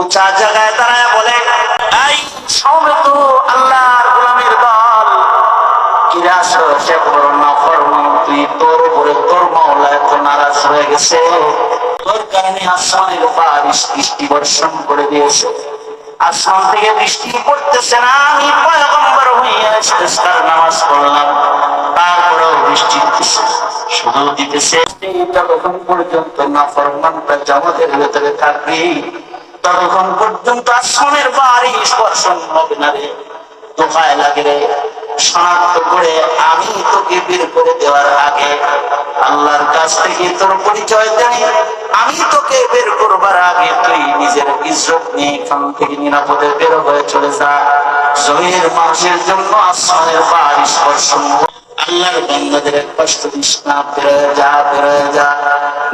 উঁচা জায়গায় দাঁড়ায় বলে এই সমবেত আল্লাহর গোলামের দল। তোর উপরে তোর নারাজ হয়ে গেছে। তোর কারণে আসমানের বারিশ বৃষ্টি বর্ষণ আসমান থেকে বৃষ্টি পড়তেছে না, আমি পয়গম্বর হইয়া নামাজ পড়লাম। ততক্ষণ পর্যন্ত আসমানের বাড়ি স্পর্শন না রে। দোকায় লাগে রে শনাক্ত করে আমি তোকে বের করে দেওয়ার আগে আল্লাহর কাছ থেকে তোর পরিচয় দেয় আমি তোকে বের করবার আগে তুই নিজের ইজ্জত নিয়ে এখান থেকে নিরাপদে বের হয়ে চলে যা। জহির মানুষের জন্য আসমানের বাড়ি স্পর্শন আল্লাহর বান্দাদের কষ্ট দিস না বেরোয় যা বেরোয় যা।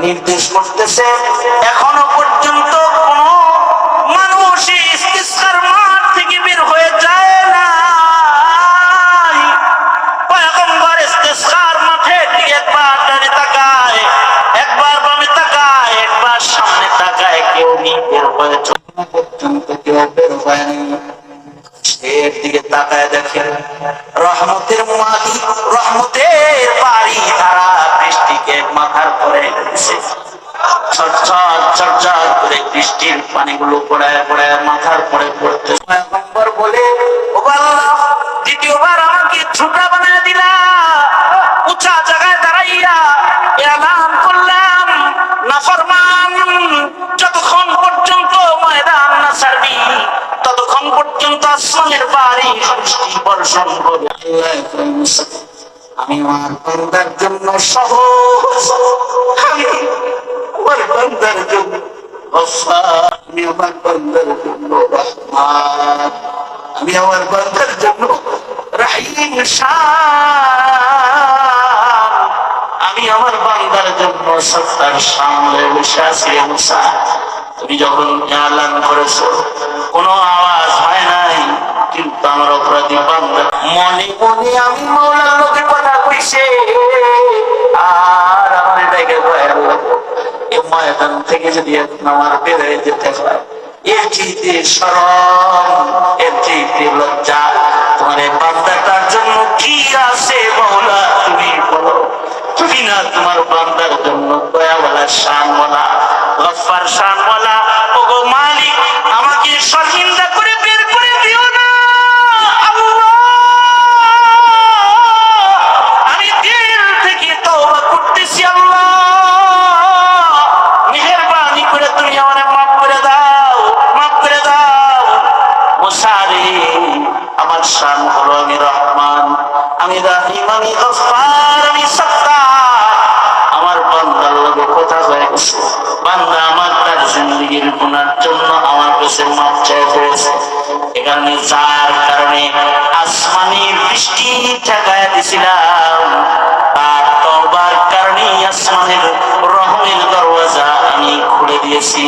নির্দেশ করতেছে, এখনও পর্যন্ত কোন মাঠ থেকে বের হয়ে যায় পয়গম্বর মাঠে একবার ডানে তাকায়, একবার বামে তাকায়, একবার সামনে তাকায়, কেউ নি বের হয়ে চলে। পর্যন্ত কেউ বের হয় দিকে তাকায় দেখেন রহমতের বৃষ্টির পানিগুলো পড়ায় পড়ায় মাথার পরে পড়তে বলে দ্বিতীয়বার আমাকে ছোটা দিলা। উঁচা জায়গায় দাঁড়াইয়া এলান করলাম। যতক্ষণ পর্যন্ত ময়দান না ছাড়বি, ততক্ষণ পর্যন্ত আসমানের বাড়ি বৃষ্টি বর্ষণ আমি আমার বান্দার জন্য সহজ আমি আমার বান্দার জন্য গফফার, আমি আমার বান্দার জন্য রহমান আমি আমার বান্দার জন্য রাহিম আমি আমার বান্দার জন্য সত্তার সামনে বসে আছি তুমি যখন এলান করেছ, কোনো আওয়াজ হয় নাই, কিন্তু আমার অপরাধী বান্দা মনে মনে আমি মৌলার লোকের কথা কইছে। আর আমার এটাকে ভয় ময়দান থেকে যদি আমার বেড়ে যেতে হয় এর সরম এর লজ্জা। তোমার বান্দাটার জন্য কি আছে মৌলা তুমি? হলো আমি রহমান, আমি রাহিম, আমি গফফার আমি সত্তার আমার বান্দার লগে কথা হয়ে গেছে বান্দা আমার তার জিন্দগির গুনার জন্য আমার কাছে মাপ চাই এখানে যার কারণে আসমানি বৃষ্টি ঠেকায় দিছিলাম। তার তবার কারণে আসমানের রহমের দরওয়াজা আমি খুলে দিয়েছি।